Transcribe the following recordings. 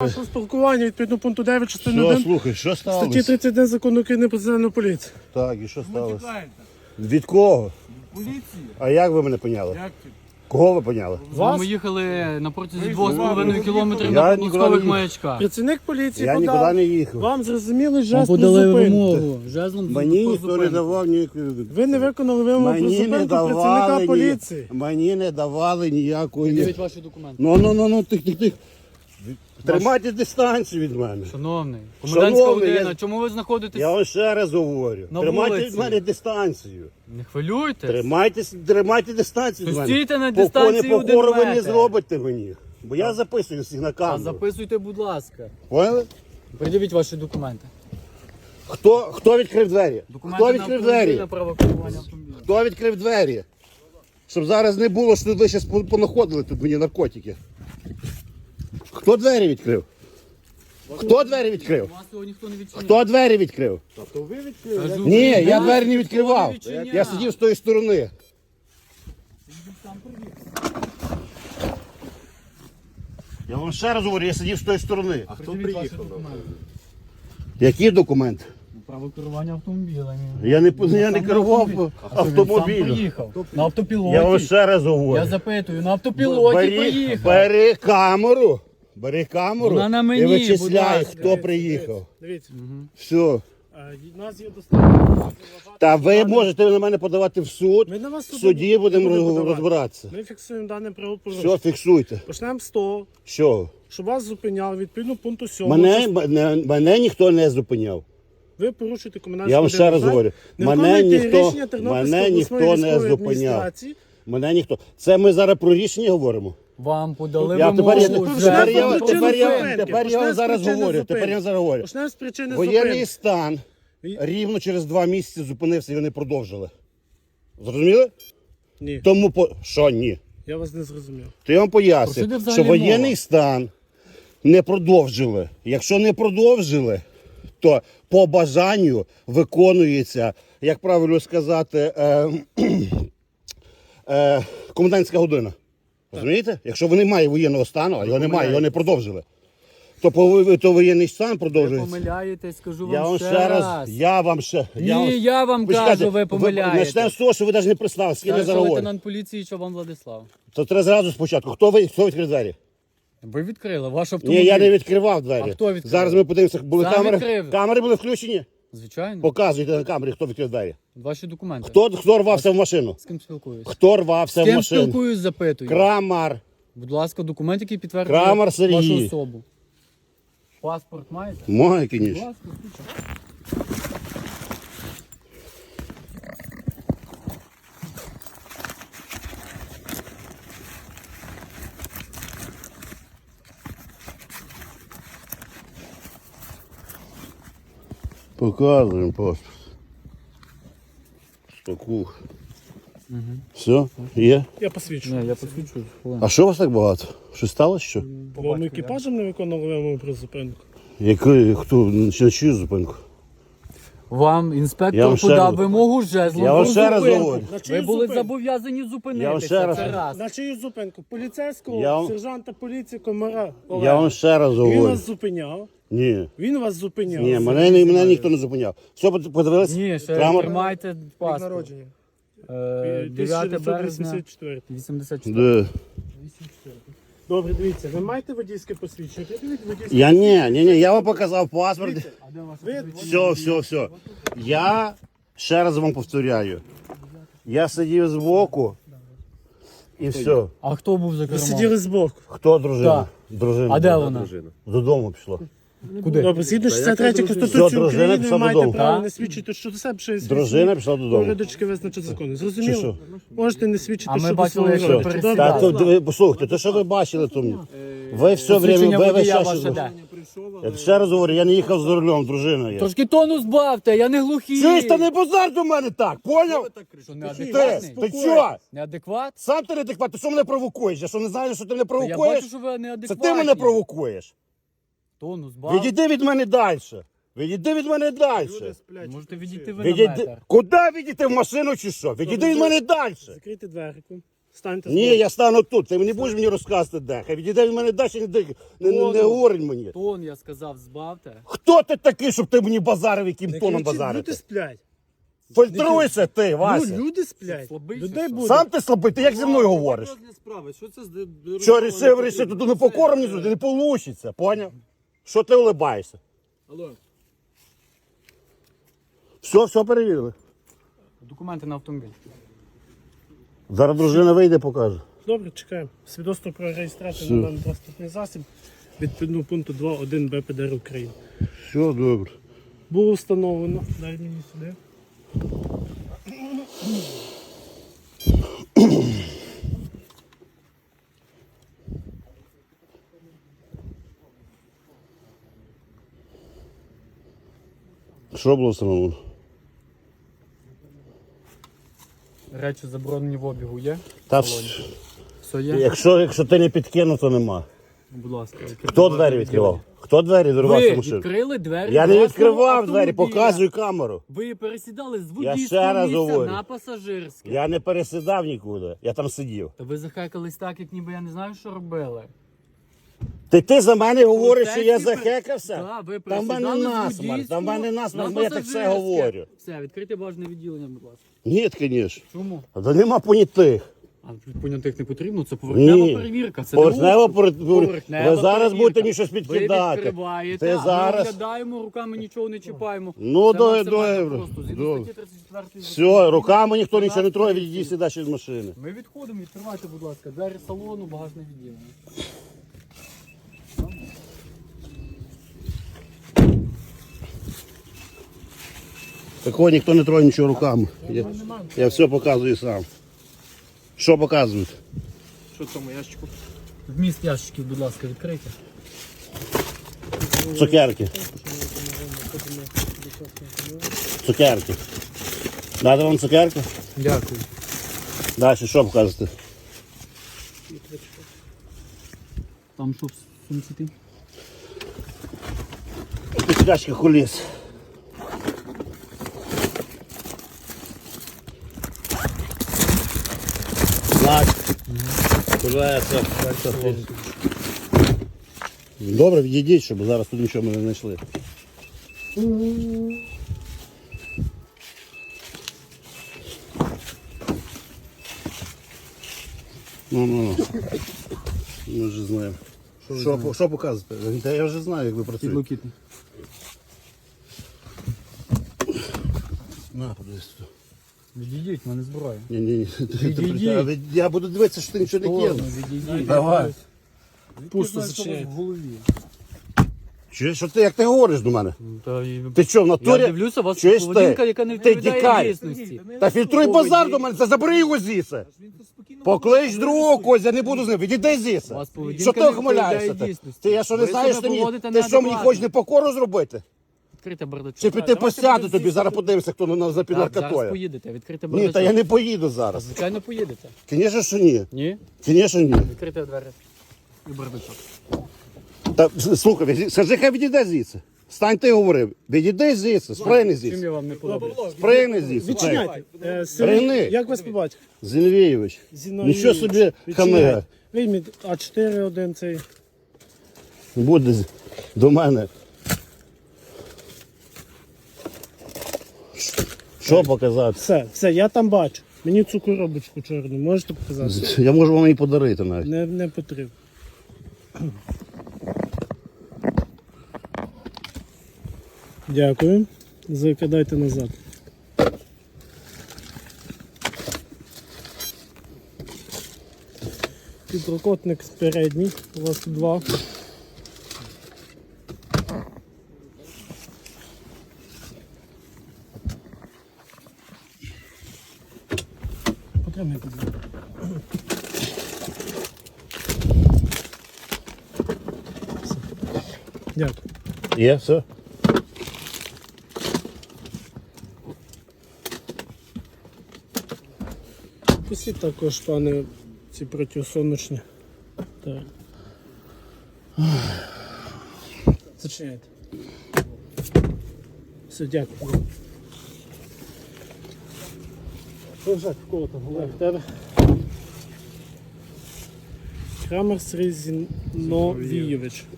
Наше спілкування відповідно пункту 9 частини Що, 1 слухай, що статті 31 закону України про національну поліцію. Так, і що сталося? Тікаєте. Від кого? Поліції. А як ви мене поняли? Як ти? Кого ви поняли? Вас? Ми їхали на протязі 2,5 кілометрів Я на нікуди їхав. маячках. Працівник поліції Я подав. нікуди не їхав. Вам зрозумілий Вам жест подали вимогу. Жезлом Мені ніхто не давав ніякої. Ви не виконали вимогу про Мені не зупинку давали працівника ні- поліції. Мені не давали ніякої. Дивіть ваші документи. Ну, ну, ну, ну, тих, тих, тих. Тримайте дистанцію від мене. Шановний, комендантська Шановний, година, я- чому ви знаходитесь? Я вам ще раз говорю. На Тримайте вулиці. від мене дистанцію. Не хвилюйтесь. Тримайте, тримайте дистанцію від То мене. стійте на дистанції не покору ви не метр. зробите мені. Бо я записую всіх на А камеру. записуйте, будь ласка. Поняли? Придивіть ваші документи. Хто, хто відкрив двері? Хто відкрив двері? на право керування. Хто відкрив двері? Щоб зараз не було, що ви зараз понаходили тут мені наркотики. Хто двері відкрив? Хто двері відкрив? Вас його ніхто не відчиняє. Хто двері відкрив? Кажу, Ні, я двері не відкривав. Я сидів з тої сторони. Я вам ще раз говорю, я сидів з тої сторони. А хто приїхав? Які документи? Право керування автомобілем. Я не, я не керував автомобілем. приїхав. На автопілоті. Я вам ще раз говорю. Я запитую, на автопілоті Бери, приїхав. бери камеру. Бери камеру Вона на мені, і будь ласка. хто приїхав. Дивіться, Все. е, у нас є достатньо. Та ви можете на мене подавати в суд. Ми на вас В суді будемо роз- подавати. розбиратися. Ми фіксуємо дане правопорушення. Все, фіксуйте. Почнемо з того, Що? що вас зупиняли відповідно пункту 7. Мене, мене, мене ніхто не зупиняв. Ви порушуєте комунальну Я вам ще раз говорю, мене ніхто- мене ніхто не зупиняв. Мене ніхто. Це ми зараз про рішення говоримо. Вам подали Я тепер, я, вимогу. Тепер, я, тепер, я, тепер я вам зараз говорю. Тепер я зараз говорю. Почнемо з причини Воєнний зупинки. стан рівно через два місяці зупинився і вони продовжили. Зрозуміли? Ні, Тому по що ні? я вас не зрозумів. То я вам Про що поясню, взагалі що воєнний мова? стан не продовжили. Якщо не продовжили, то по бажанню виконується, як правильно сказати, е, е, комендантська година. Розумієте? Якщо вони мають воєнного стану, а його немає, його не продовжили, то, по, то воєнний стан Ви продовжується. помиляєтесь, скажу вам Я вам ще раз, я вам ще. Ні, я вам, я вам Почекайте, кажу, ви помиляєтесь. Почнемо з того, що ви навіть не з ким я Старший лейтенант поліції Чобан Владислав. То треба зразу спочатку. Хто ви хто відкрив двері? Ви відкрили ваш автомобіль. Ні, я не відкривав двері. А хто відкрив? Зараз ми подивимося, були Сам камери. відкрив. Камери були включені. Звичайно. Показуйте на камері, хто відкрив двері. Ваші документи. Хто, хто рвався в машину? З ким спілкуюсь? Хто рвався З в ким машину? спілкуюсь, запитую. Крамар. Будь ласка, документ, який підтверджує Крамар Сергій. вашу особу. Паспорт маєте? Моє, Будь звісно. ласка, включайте. Показуємо паспорт. Спокух. Все? Є? Я посвідчую. Ні, я посвідчую. А що у вас так багато? Що сталося? Що? Бо ми екіпажем не виконували вимогу про зупинку. Який, хто, на чию зупинку? Вам Я інспектор вам ще подав раз- вимогу жезлом. Я вам ще раз зупинку. говорю. На чию Ви були зупинку? зобов'язані зупинитися. Я вам ще раз- Це раз. На чию зупинку? Поліцейського, Я вам- сержанта поліції, комара. Я вам ще раз Він говорю. вас зупиняв. Ні. Він вас зупиняв. Ні, мене, не- мене ніхто не зупиняв. Все, подивилися? Ні, ще Крамар? тримайте Рік паспорт. народження. Е, 9 березня 1984. 84. Де? Добре, дивіться, ви маєте водійське посвідчення? Придивіть водійське Я ні, ні, ні, я вам показав паспорт. Ви- Все, все, все. Я ще раз вам повторяю. Я сидів збоку і все. А хто був за Ви кермом? сиділи збоку. Хто дружина? Дружина. А де вона? Додому пішла. Куди? Добре, згідно 63 Все, Конституції дружина України, ви пішла маєте додому. право Так. не свідчити, що до себе що є Дружина пішла додому. Порядочки визначить закони. Чи Зрозуміло? що? Можете не свідчити, А ми що до бачили, свого що роду. ви Добре? То, ви, послухайте, то що ви бачили там? Ви все время, ви, ще, щось- Я ще раз говорю, я не їхав за рулем, дружина є. Трошки тону збавте, я не глухий. Чуєш, та не базар до мене так, поняв? Що Ти, неадекватний? ти що? Неадекват? Сам ти неадекватний, ти що мене провокуєш? Я що не знаю, що ти мене Я провокуєш? бачу, що ви Це неадекватні. ти мене провокуєш. Тону збавте. Відійди від мене далі. Відійди від мене далі. Можете відійти ви на Відійди. метр. Куди відійти в машину чи що? Відійди від мене далі. Закрийте дверку. Станьте Ні, я стану тут. Ти не будеш мені розказувати де. Хай відійде від мене далі, не, не, не, не, не говорить мені. Тон, я сказав, збавте. Хто ти такий, щоб ти мені базарив, яким тоном базарити? Люди сплять. Фільтруйся ти, Вася. Ну, люди сплять. слабий чи Людей що? буде. Сам ти слабий, ти як зі мною говориш? справи? Що це з Що рішив, рішив, тут не покором не не получиться, поняв? Що ти улибаєшся? Алло. Все, все перевірили. Документи на автомобіль. Зараз дружина вийде, покаже. Добре, чекаємо. Свідоцтво про реєстрацію на даний транспортний засіб відповідно пункту 2.1 БПДР України. Все добре. Було встановлено. Дай мені сюди. Що було встановлено? Речі заборонені в обігу є? Та вс- Все є? якщо, якщо ти не підкинув, то нема. Будь ласка. Хто двері двері відкривав? Хто двері Ви відривав машину? відкрили двері Я не власного відкривав двері, автомобіля. показую камеру. Ви пересідали з водійського ще раз місця говорю. на пасажирське. Я не пересідав нікуди, я там сидів. Та ви захекались так, як ніби я не знаю, що робили. Ти, ти за мене говориш, що я захекався? Так, ви Там в мене пересідали з насмарк, там в мене водійського насмарк, на я так все пасажирське. говорю. Все, відкрийте бажане відділення, будь ласка. Ні, звісно. Чому? Та нема понятих. А понятих не потрібно, це поверхнева Ні. перевірка. Це Поверхнева не. Поверхнева Ви зараз перевірка. будете мені щось Ви підкидати. відкриваєте, Ти а зараз- ми оглядаємо, руками нічого не чіпаємо. Ну, Це добре, максимально просто. Згідно статті 34 Все, руками ніхто нічого не троє, відійди сюди ще з машини. Ми відходимо, відкривайте, будь ласка, двері салону, багажне відділення. Такого ніхто не троє нічого руками. Я, я все показую сам. Що показують? Що в цьому ящику? Вміст ящиків, будь ласка, відкрийте. Цукерки. Цукерки. Дати вам цукерки? Дякую. Далі, що показувати? Там що в сумці ти? Підкачка куліс. Кулеса. Добре, відійдіть, щоб зараз тут нічого ми не знайшли. Ну, ну, ну. Ми вже знаємо. Що, по- що показувати? Та я вже знаю, як ви працюєте. Підлокітний. На, подивись тут. Відійдіть, в мене зброя. Ні, ні, ні. Відійдіть. Я буду дивитися, що ти нічого не кинув. відійдіть. Давай. Пусто знаю, що зачиняйте. в голові. Чи що ти як ти говориш до мене? Та і- Ти що, в Я натурі? дивлюся, у вас Чуєш поведінка, ти? яка не Ти відповідає дійсності. Та фільтруй базар до мене, та забери його звідси. Поклич другого когось, я не буду з ним. Відійди звідси. У вас поведінка Що ти не Ти? дійсності. Ти я що не Ви знаєш, себе ти, мені, поводите ти що мені неадекватно. хочеш непокору зробити? Відкрите бардачок. Чи піти посяду тобі, зараз подивимося, хто на нас за Так, зараз поїдете, відкрите Ні, бардачок. та я не поїду зараз. Звичайно, поїдете. Звісно, що ні. Ні? Звісно, ні. Відкрите двері. І бардачок. Та слухай, скажи, хай відійде звідси. Стань ти говорив. Відійди звідси, спригни Чим звідси. я вам не подобається? Спригни звідси. Відчиняйте. Е, Рини. Сергій, Як вас побачите? Зіновійович. Нічого собі хамига. Вийміть А4 один цей. Буде з- до мене. Що показати? Все, все, я там бачу. Мені цю коробочку чорну можете показати? Я можу вам її подарити навіть. Не, не потрібно. Дякую. Закидайте назад. Підрукотник передній. У вас два. Будь ласка. Дякую. Є, все? Усі також, пане, ці протисонячні. Так. Зачиняйте. Все, дякую. Лежать в кого там? Тебе? Крамер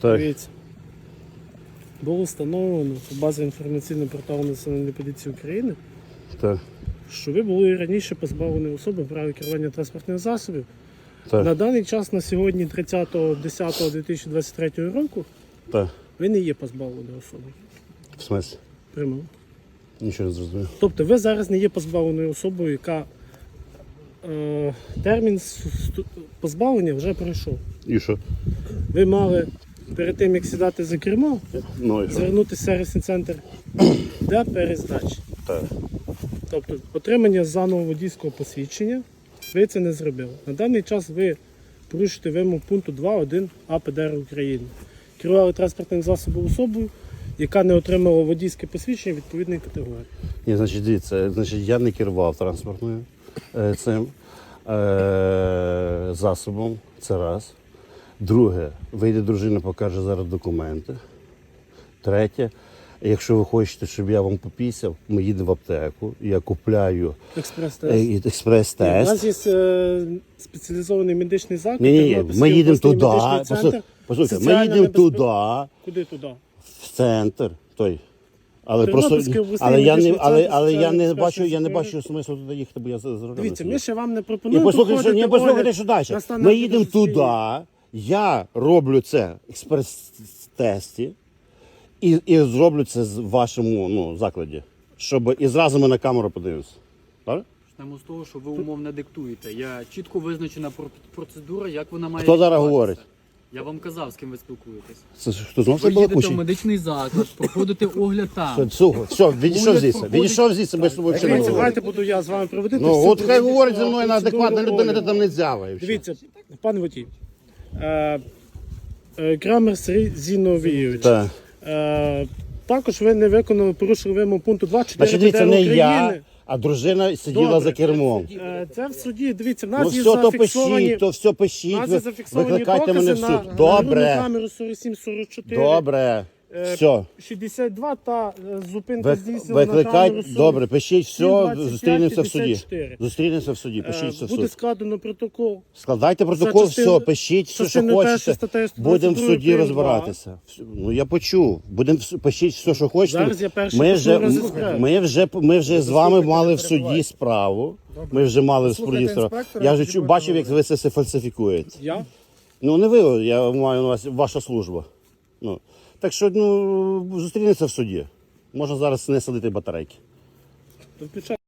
Так. Дивіться. Було встановлено по базі інформаційного порталу Національної поліції України, Так, що ви були раніше позбавлені особи права керування транспортних засобів. так, На даний час, на сьогодні, 30.10.2023 року, так. ви не є позбавленою особою. В смислі? Прямо. Нічого не зрозумів. Тобто ви зараз не є позбавленою особою, яка е, термін сту- позбавлення вже пройшов. І що? Ви мали перед тим, як сідати за кермо, Ну і що? звернутися в сервісний центр для перездачі. Так. Тобто отримання заново водійського посвідчення, ви це не зробили. На даний час ви порушуєте вимогу пункту 2.1 АПДР України. Керували транспортним засобом особою, яка не отримала водійське посвідчення відповідної категорії. Ні, значить, дивіться, значить, я не керував транспортною е, цим е, засобом. Це раз. Друге, вийде дружина, покаже зараз документи. Третє, якщо ви хочете, щоб я вам попісяв, ми їдемо в аптеку, я купляю е, Експрес-тест. і- У нас є е, спеціалізований медичний заклад. Ні, ні, ні, ми їдемо туди. Послухайте, ми їдемо туди, Куди туди? В центр. Той. Але просто але я не але, але я не бачу, я не бачу смислу туди їхати, бо я за за рулем Дивіться, ми ще вам не І пропонуємо. послухайте, що, ні, проходити послухайте, огляд що далі. на Ми їдемо туди, я роблю це експрес-тесті і, і зроблю це в вашому ну, закладі, щоб і зразу ми на камеру подивимося. Так? Почнемо з того, що ви умовно диктуєте. Я чітко визначена про- процедура, як вона має Хто зараз відбуватися. говорить? Я вам казав, з ким ви спілкуєтесь. Це ж хто знов Ви їдете в медичний заклад, проходите огляд там. Слухай, все, відійшов звідси, відійшов звідси, ми з тобою Дивіться, давайте буду я з вами проводити. Ну, от хай говорить зі мною на адекватно, людина огляду. там не дзяває. все. Дивіться, пан Водій. Е, е, Крамер Сергій Зіновійович. Так. Е, також ви не виконали, порушили вимогу пункту 2 4 Значить, дивіться, не України. я, а дружина сиділа Добре. за кермом. Е, Це в суді. Дивіться, в нас Ну є все, то зафіксовані, пишіть, то все пишіть, нас є ви, зафіксовані викликайте мене в докази суд. на Добре, на камеру 47-44. добре, все. 62 та е, зупинка здійснена на 40. добре, пишіть все, 25, зустрінемося в суді. 54. Зустрінемося в суді, Е, пишіть все в Буде складено протокол. Складайте протокол, частину- все, пишіть все, що частину першу хочете. статтею Будемо в суді прим. розбиратися. Ну я почув. Будемо пишіть все, що хочете. Зараз я перший ми почну вже, розібрати. ми вже, ми вже з вами мали в суді справу. Ми вже мали в суді справу. Я вже чу- бачив, як ви це все фальсифікуєте. Я? Ну не ви, я маю на увазі ваша служба. Ну, так що ну, зустрінемося в суді. Можна зараз не садити батарейки.